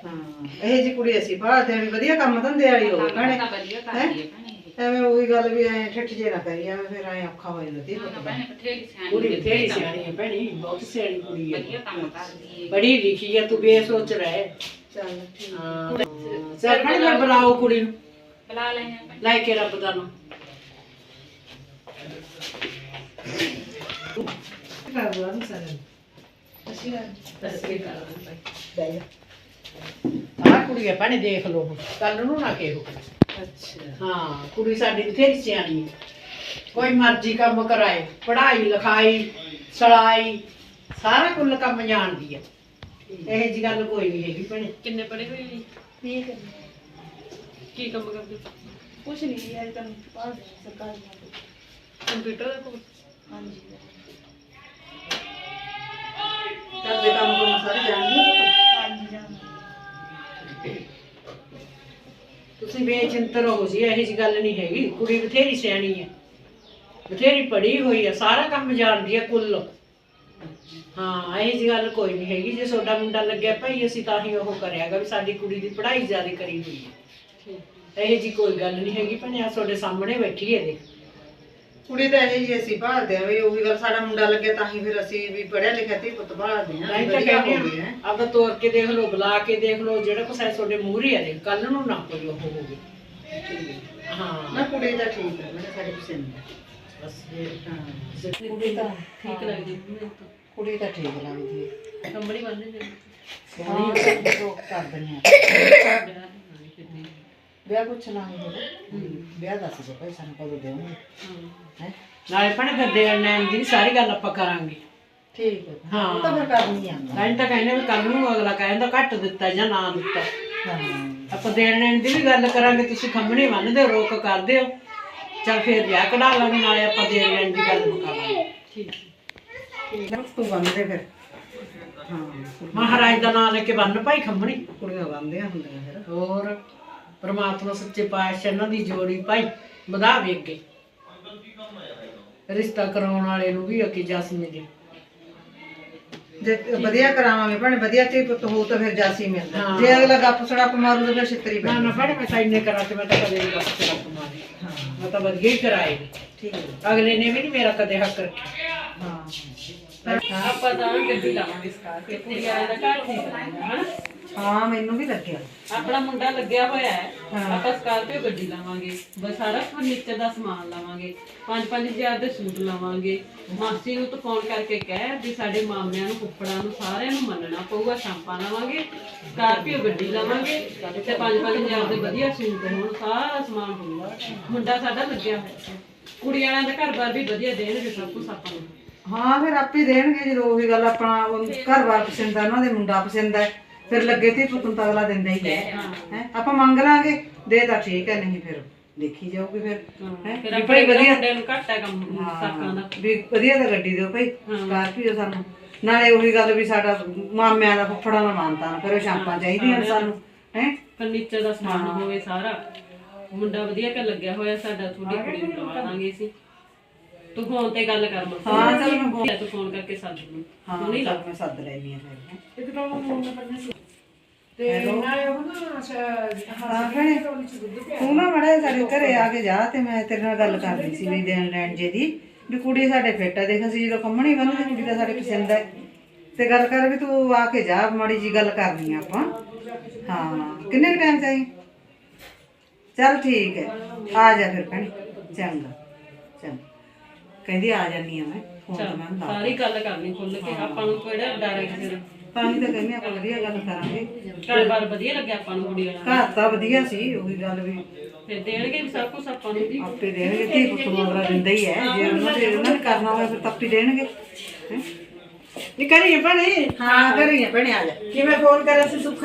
ਹਾਂ ਇਹ ਜੀ ਕੁੜੀ ਅਸੀਂ ਭਾਲਦੇ ਆ ਵੀ ਵਧੀਆ ਕੰਮ ਧੰਦੇ ਵਾਲੀ ਹੋਵੇ ਭੈਣੇ ਤਾਂ ਵਧੀਆ ਕਰਦੀ ਹੈ? ਭੈਣੇ। ਐਵੇਂ ਉਹੀ ਗੱਲ ਵੀ ਐ ਠੱਠ ਜੇ ਨਾ ਕਰੀ ਐਵੇਂ ਫਿਰ ਐ ਔਖਾ ਹੋ ਜਾਂਦਾ ਨਾ, ਨਾ ਪੁੱਤ ਭੈਣੇ ਬਥੇਰੀ ਸਿਆਣੀ ਕੁੜੀ ਬਥੇਰੀ ਸਿਆਣੀ ਹੈ ਭੈਣੀ ਬਹੁਤ ਸਿਆਣੀ ਕੁੜੀ ਵਧੀਆ ਹੈ ਕੰਮ ਕਰਦੀ ਹੈ ਬੜੀ ਲਿਖੀ ਹੈ ਤੂੰ ਬੇਸੋਚ ਰਹਿ। ਚੱਲ ਠੀਕ। ਹਾਂ ਚੱਲ ਭੈਣੇ ਬੁਲਾਓ ਕੁੜੀ ਨੂੰ। ਬੁਲਾ ਲੈਣੇ ਭੈਣ। ਲੈ ਕੇ ਰੱਬ ਦਾ ਕਰ ਬੁਲਾ ਸਾਰੇ ਅਸੀਂ ਆ ਕੁੜੀ ਹੈ ਭੈਣੇ ਦੇਖ ਲਓ ਕੱਲ ਨੂੰ ਨਾ ਕਿਹੋ। ਅੱਛਾ। ਹਾਂ ਕੁੜੀ ਸਾਡੀ ਬਥੇਰੀ ਸਿਆਣੀ ਹੈ। ਕੋਈ ਮਰਜ਼ੀ ਕੰਮ ਕਰਾਏ ਪੜ੍ਹਾਈ ਲਿਖਾਈ ਸਲਾਈ ਸਾਰਾ ਕੁੱਲ ਕੰਮ ਜਾਣਦੀ ਹੈ। ਇਹ ਜੀ ਗੱਲ ਕੋਈ ਨਹੀਂ ਹੈਗੀ ਭੈਣੇ। ਕਿੰਨੇ ਪੜੇ ਹੋਏ ਜੀ? ਠੀਕ ਹੈ ਕੀ ਕੰਮ ਕਰਦੇ? ਕੁਛ ਨਹੀਂ ਯਾਰ ਤਾਂ ਪਾਸ ਸਰਕਾਰੀ ਕੰਪਿਊਟਰ ਦਾ ਕੋਰਸ? ਹਾਂਜੀ। ਕਰਦੇ ਕੰਮ ਕੋਲ ਸਾਰੇ ਜਾਣਦੇ ਤੁਸੀਂ ਬੇਚਿੰਤ ਰਹੋ ਜੀ ਇਹੋ ਜੀ ਗੱਲ ਨਹੀਂ ਹੈਗੀ। ਕੁੜੀ ਬਥੇਰੀ ਸਿਆਣੀ ਹੈ। ਬਥੇਰੀ ਪੜ੍ਹੀ ਹੋਈ ਹੈ ਸਾਰਾ ਕੰਮ ਜਾਣਦੀ ਹੈ ਕੁੱਲ। ਹਾਂ ਇਹ ਜੀ ਗੱਲ ਕੋਈ ਨਹੀਂ ਹੈਗੀ। ਜੇ ਤੁਹਾਡਾ ਮੁੰਡਾ ਲੱਗਿਆ ਭਾਈ ਅਸੀਂ ਤਾਂ ਹੀ ਉਹ ਕਰਿਆਗਾ ਵੀ ਸਾਡੀ ਕੁੜੀ ਦੀ ਪੜ੍ਹਾਈ ਜ਼ਿਆਦਾ ਕਰੀ ਹੋਈ ਹੈ। ਇਹ ਜੀ ਕੋਈ ਗੱਲ ਨਹੀਂ ਹੈਗੀ ਭਣਿਆ ਤੁਹਾਡੇ ਸਾਹਮਣੇ ਬੈਠੀ ਹੈ ਦੇਖ। ਕੁੜੀ ਤਾਂ ਇਹ ਜੀ ਅਸੀਂ ਭਾਲਦੇ ਆ ਵੀ ਉਹੀ ਗੱਲ ਸਾਡਾ ਮੁੰਡਾ ਲੱਗੇ ਤਾਂ ਹੀ ਫਿਰ ਅਸੀਂ ਵੀ ਪੜਿਆ ਲਿਖਿਆ ਤੇ ਪੁੱਤ ਭਾਲਦੇ ਆ ਨਹੀਂ ਤਾਂ ਵਧੀਆ ਕਹਿੰਦੇ ਹੋ ਗਏ ਆ ਹੈਂ। ਆਪਦਾ ਤੋਰ ਕੇ ਦੇਖ ਲਓ ਬੁਲਾ ਕੇ ਦੇਖ ਲਓ ਜਿਹੜਾ ਕੁਛ ਹੈ ਤੁਹਾਡੇ ਮੂਹਰੇ ਆ ਦੇਖ ਕੱਲ ਨੂੰ ਨਾ ਕੋਈ ਉਹ ਹੋਵੇ। ਹਾਂ। ਨਾ ਕੁੜੀ ਤਾਂ ਠੀਕ ਹੈ ਮੈਨੂੰ ਸਾਡੀ ਪਸੰਦ ਹੈ। ਬਸ ਇਹ ਹਾਂ। ਕੁੜੀ ਤਾਂ ਠੀਕ ਲੱਗਦੀ ਕੁੜੀ ਤਾਂ ਠੀਕ ਲੱਗਦੀ ਹੈ। ਕੰਬੜੀ ਬੰਨ੍ਹਦੇ ਨੇ। ਸਿਆਣੀ ਉਹ ਕਰ ਦਿੰਦੇ ਆ ਵਿਆਹ ਲਾਂਗੇ ਫਿਰ ਵਿਆਹ ਦੱਸ ਦਿਓ ਭਾਈ ਸਾਨੂੰ ਕਦੋਂ ਦੇਵਾਂਗੇ। ਹੈ। ਨਾਲੇ ਭਣੇ ਫਿਰ ਦੇਣ ਲੈਣ ਦੀ ਵੀ ਸਾਰੀ ਗੱਲ ਆਪਾਂ ਕਰਾਂਗੇ। ਠੀਕ ਹੈ। ਹਾਂ। ਉਹ ਤਾਂ ਫਿਰ ਕਰਨੀ ਆ ਤਾਂ ਤਾਂ ਕਹਿੰਦੇ ਵੀ ਕੱਲ ਨੂੰ ਅਗਲਾ ਕਹਿੰਦਾ ਘੱਟ ਦਿੱਤਾ ਜਾਂ ਨਾ ਦਿੱਤਾ। ਆਪਾਂ ਦੇਣ ਲੈਣ ਦੀ ਵੀ ਗੱਲ ਕਰਾਂਗੇ ਤੁਸੀਂ ਖੰਮਣੇ ਬੰਨਦੇ ਹੋ ਰੋਕ ਕਰਦੇ ਹੋ ਚਲ ਫਿਰ ਵਿਆਹ ਕਢਾ ਲਾਂਗੇ ਨਾਲੇ ਆਪਾਂ ਦੇਣ ਲੈਣ ਦੀ ਗੱਲ ਮੁਕਾ ਲਾਂਗੇ ਠੀਕ ਤੂੰ ਬੰਦੇ ਫਿਰ। ਹਾਂ। ਮਹਾਰਾਜ ਦਾ ਨਾਮ ਲੈ ਕੇ ਬੰਨ ਭਾਈ ਖੰਮਣੀ ਕੁੜੀਆਂ ਬੰਦੀਆਂ ਹੁੰਦੀਆਂ ਫਿਰ। ਹੋਰ? ਪ੍ਰਮਾਤਮਾ ਸੱਚੇ ਪਾਤਸ਼ਾਹ ਇਹਨਾਂ ਦੀ ਜੋੜੀ ਭਾਈ ਵਧਾਵੇ ਅੱਗੇ। ਰਿਸ਼ਤਾ ਕਰਾਉਣ ਵਾਲੇ ਨੂੰ ਵੀ ਅੱਗੇ ਜਸ ਮਿਲੇ। ਜੇ ਵਧੀਆ ਕਰਾਵਾਂਗੇ ਭੈਣੇ ਵਧੀਆ ਤੇ ਪੁੱਤ ਹੋ ਤਾਂ ਫਿਰ ਜਾਸੀ ਮਿਲਦਾ। ਜੇ ਅਗਲਾ ਗੱਪ ਸੜਾਪ ਮਾਰੂ ਤਾਂ ਫਿਰ ਛਿੱਤਰੀ ਨਾ ਪੈ ਨਾ ਫੜ ਮੈਂ ਤਾਂ ਇੰਨੇ ਕਰਾ ਤੇ ਮੈਂ ਤਾਂ ਕਦੇ ਨਹੀਂ ਤੇਰਾ ਕੁਮਾਰੀ ਹਾਂ। ਮੈਂ ਤਾਂ ਵਧੀਆ ਹੀ ਕਰਾਏਗੀ ਠੀਕ ਅਗਲੇ ਨੇ ਵੀ ਨਹੀਂ ਮੇਰਾ ਕਦੇ ਹੱਕ ਰੱਖਿਆ। ਹਾਂ। ਆਪਾਂ ਤਾਂ ਗੱਡੀ ਲਾਵਾਂਗੇ ਸਕਾਰਪੀਓ ਕੁੜੀ ਵਾਲਿਆਂ ਦਾ ਘਰ ਠੀਕ ਰਹੇਗਾ ਹਨਾ? ਹਾਂ ਮੈਨੂੰ ਵੀ ਲੱਗਿਆ। ਆਪਣਾ ਮੁੰਡਾ ਲੱਗਿਆ ਹੋਇਆ ਹੈ ਆਪਾਂ ਸਕਾਰਪੀਓ ਗੱਡੀ ਲਾਵਾਂਗੇ। ਬਸ ਸਾਰਾ ਫਰਨੀਚਰ ਦਾ ਸਮਾਨ ਲਾਵਾਂਗੇ 5-5000 ਦੇ ਸੂਟ ਲਾਵਾਂਗੇ। ਮਾਸੀ ਨੂੰ ਤਾਂ ਫੋਨ ਕਰਕੇ ਕਹਿ ਵੀ ਸਾਡੇ ਮਾਮਿਆਂ ਨੂੰ ਫੁੱਫੜਾਂ ਨੂੰ ਸਾਰਿਆਂ ਨੂੰ ਮੰਨਣਾ ਪਊਗਾ ਸ਼ਾਂਪਾਂ ਲਾਵਾਂਗੇ ਸਕਾਰਪੀਓ ਗੱਡੀ ਲਾਵਾਂਗੇ ਤੇ 5-5000 ਦੇ ਵਧੀਆ ਸੂਟ ਹੋਣ ਸਾਰਾ ਸਮਾਨ ਹੋਊਗਾ। ਮੁੰਡਾ ਸਾਡਾ ਲੱਗਿਆ ਹੋਇਆ। ਕੁੜੀ ਵਾਲਿਆਂ ਦਾ ਘਰ-ਬਾਰ ਵੀ ਵਧੀਆ ਦੇਣਗੇ ਸਭ ਕੁਝ ਆਪਾਂ ਨੂੰ। ਹਾਂ ਫਿਰ ਆਪੇ ਦੇਣਗੇ ਜਦੋਂ ਉਹੀ ਗੱਲ ਆਪਣਾ ਉਹ ਘਰ-ਬਾਰ ਪਸੰਦ ਆ ਉਹਨਾਂ ਦੇ ਮੁੰਡਾ ਪਸੰਦ ਹੈ ਫਿਰ ਲੱਗੇ ਤੇ ਪੁੱਤ ਨੂੰ ਤਾਂ ਅਗਲਾ ਦਿੰਦਾ ਹੀ ਹੈ। ਹੈ। ਆਪਾਂ ਮੰਗ ਲਾਂਗੇ ਦੇ ਤਾਂ ਠੀਕ ਹੈ ਨਹੀਂ ਫਿਰ ਦੇਖੀ ਜਾਊਗੀ ਫਿਰ। ਹੈ ਫਿਰ ਵੀ ਆਪਣੇ ਵਧੀਆ। ਮੁੰਡੇ ਨੂੰ ਘੱਟ ਹੈ ਕੰਮ ਸਾਕਾਂ ਦਾ। ਵੀ ਵਧੀਆ ਤਾਂ ਗੱਡੀ ਦਿਓ ਭਾਈ ਸਕਾਰਪੀਓ ਸਾਨੂੰ। ਨਾਲੇ ਉਹੀ ਗੱਲ ਵੀ ਸਾਡਾ ਮਾਮਿਆਂ ਦਾ ਫੁੱਫੜਾਂ ਦਾ ਮਾਨਤਾ ਨਾ ਫਿਰ ਉਹ ਸ਼ਾਂਪਾਂ ਚਾਹੀਦੀਆਂ ਨੇ ਸਾਨੂੰ ਹੈ। ਫਰਨੀਚਰ ਦਾ ਸਮਾਨ ਹੋਵੇ ਸਾਰਾ। ਮੁੰਡਾ ਵਧੀਆ ਕਰ ਲੱਗਿਆ ਹੋਇਆ ਸਾਡਾ ਥੋੜੀ ਕੁੜੀ ਨੂੰ ਲਵਾ ਦਾਂਗੇ ਅਸੀਂ। ਤੂੰ ਫੋਨ ਤੇ ਗੱਲ ਕਰ ਮਾ ਹਾਂ, ਚੱਲ ਮੈਂ ਫੋਨ ਤੂੰ ਫੋਨ ਕਰਕੇ ਸੱਦ ਨੂੰ ਹਾਂ ਹੁਣੀ ਲਾ। ਮੈਂ ਸੱਦ ਲੈਣੀ ਆ ਫਿਰ ਇੱਕ ਤਾਂ ਉਹ ਮੁੰਡਾ ਪੜਨਾ ਸੀ। ਤੇ ਨਾਲੇ ਉਹ ਨਾ ਹਾਂ ਭੈਣੇ। ਤੂੰ ਨਾ ਮੜਾ ਸਾਡੇ ਘਰੇ ਆ ਕੇ ਜਾ ਤੇ ਮੈਂ ਤੇਰੇ ਨਾਲ ਗੱਲ ਕਰਨੀ ਸੀ ਵੀ ਦੇਣ ਲੈਣ ਜੇ ਦੀ। ਵੀ ਕੁੜੀ ਸਾਡੇ ਫਿੱਟ ਆ ਦੇਖ ਅਸੀਂ ਜਦੋਂ ਕੰਮਣੀ ਬੰਨ੍ਹਦੇ ਕੁੜੀ ਤਾਂ ਸਾਡੇ ਪਸੰਦ ਹੈ ਤੇ ਗੱਲ ਕਰ ਵੀ ਤੂੰ ਆ ਕੇ ਜਾ ਮਾੜੀ ਜੀ ਗੱਲ ਕਰਨੀ ਆ ਆਪਾਂ। ਹਾਂ ਕਿੰਨੇ ਟਾਈਮ ਚਾਹੀ? ਚੱਲ ਠੀਕ ਹੈ ਆ ਜਾ ਫਿਰ ਭੈਣੇ ਚੰਗਾ। ਕਹਿੰਦੀ ਆ ਜਾਨੀ ਆ ਮੈਂ ਫੋਨ ਤੇ ਮੈਂ ਲਾ ਸਾਰੀ ਗੱਲ ਕਰਨੀ ਖੁੱਲ ਕੇ ਆਪਾਂ ਨੂੰ ਕਿਹੜਾ ਡਰ ਹੈ ਕਿਸੇ ਦਾ ਤਾਂ ਹੀ ਤਾਂ ਕਹਿੰਦੇ ਆਪਾਂ ਵਧੀਆ ਗੱਲ ਕਰਾਂਗੇ। ਘਰ ਬਾਰ ਵਧੀਆ ਲੱਗਿਆ ਆਪਾਂ ਨੂੰ ਕੁੜੀ ਵਾਲਾ? ਘਰ ਤਾਂ ਵਧੀਆ ਸੀ ਉਹੀ ਗੱਲ ਵੀ। ਫਿਰ ਦੇਣਗੇ ਵੀ ਸਭ ਕੁਝ ਆਪਾਂ ਨੂੰ ਜੀ? ਆਪੇ ਦੇਣਗੇ ਧੀ ਪੁੱਤ ਅਗਲਾ ਦਿੰਦਾ ਹੀ ਹੈ। ਜੇ ਉਹਨਾਂ ਦੇ ਉਹਨਾਂ ਨੇ ਕਰਨਾ ਹੋਵੇ ਫਿਰ ਤੱਪੀ ਦੇਣਗੇ। ਹੈਂ? ਨਹੀਂ ਕਰੀਏ ਭੈਣੇ? ਹਾਂ ਕਰੀਏ ਭੈਣੇ ਆ ਜਾ। ਕਿਵੇਂ ਫੋਨ ਕਰਿਆ ਸੀ ਸੁੱਖ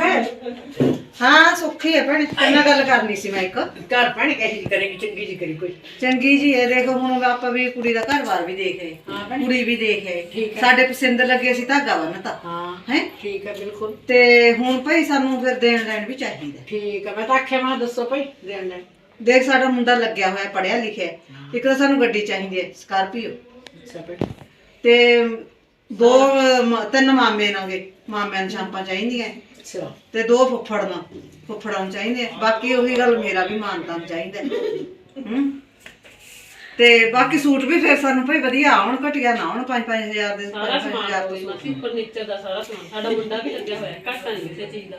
ਹੈ ਹਾਂ ਸੁੱਖੀ ਹੈ ਭੈਣੇ ਤੇਰੇ ਨਾਲ ਗੱਲ ਕਰਨੀ ਸੀ ਮੈਂ ਇੱਕ। ਘਰ ਭੈਣੇ ਕਹੀ ਜੀ ਕਰੇਗੀ ਚੰਗੀ ਜੀ ਕਰੀ ਕੋਈ। ਚੰਗੀ ਜੀ ਇਹ ਦੇਖੋ ਹੁਣ ਆਪਾਂ ਵੀ ਕੁੜੀ ਦਾ ਘਰ-ਬਾਰ ਵੀ ਦੇਖ ਰਹੇ। ਕੁੜੀ ਵੀ ਦੇਖ ਰਹੇ। ਸਾਡੇ ਪਸੰਦ ਲੱਗੇ ਸੀ ਧਾਗਾ ਬੰਨਤਾ। ਹਾਂ ਹੈ? ਠੀਕ ਹੈ ਬਿਲਕੁਲ। ਤੇ ਹੁਣ ਭਾਈ ਸਾਨੂੰ ਫਿਰ ਦੇਣ ਲੈਣ ਵੀ ਚਾਹੀਦਾ ਠੀਕ ਹੈ ਮੈਂ ਤਾਂ ਆਖਿਆ ਮੈਂ ਦੱਸੋ ਭਾਈ ਦੇਣ ਲੈਣ। ਦੇਖ ਸਾਡਾ ਮੁੰਡਾ ਲੱਗਿਆ ਹੋਇਆ ਪੜਿਆ ਲਿਖਿਆ ਹੈ। ਇੱਕ ਤਾਂ ਸਾਨੂੰ ਗੱਡੀ ਚਾਹੀਦੀ ਹੈ ਸਕਾਰਪੀਓ। ਅੱਛਾ ਭੈਣੇ। ਤੇ ਦੋ ਤਿੰਨ ਮਾਮੇ ਨਾਂਗੇ ਮਾਮਿਆਂ ਨੂੰ ਸ਼ਾਂਪਾਂ ਚਾਹੀਦੀਆਂ ਅੱਛਾ। ਤੇ ਦੋ ਫੁੱਫੜ ਨਾ ਫੁੱਫੜਾਂ ਨੂੰ ਚਾਹੀਦੇ ਆ। ਬਾਕੀ ਉਹੀ ਗੱਲ ਮੇਰਾ ਵੀ ਮਾਨਤਾ ਨੂੰ ਚਾਹੀਦਾ। ਹੂੰ। ਤੇ ਬਾਕੀ ਸੂਟ ਵੀ ਫਿਰ ਸਾਨੂੰ ਭਾਈ ਵਧੀਆ ਆਉਣ ਘਟਿਆ ਨਾ ਆਉਣ 5-5000 ਦੇ ਸਾਰਾ 5-5000 ਸਮਾਨ ਦੇ ਕੋਈ ਮਾਸੀ ਫਰਨੀਚਰ ਦਾ ਸਾਰਾ ਸਮਾਨ। ਸਾਡਾ ਮੁੰਡਾ ਵੀ ਲੱਗਿਆ ਹੋਇਆ ਘੱਟ ਨਹੀਂ ਕਿਸੇ ਚੀਜ਼ ਦਾ।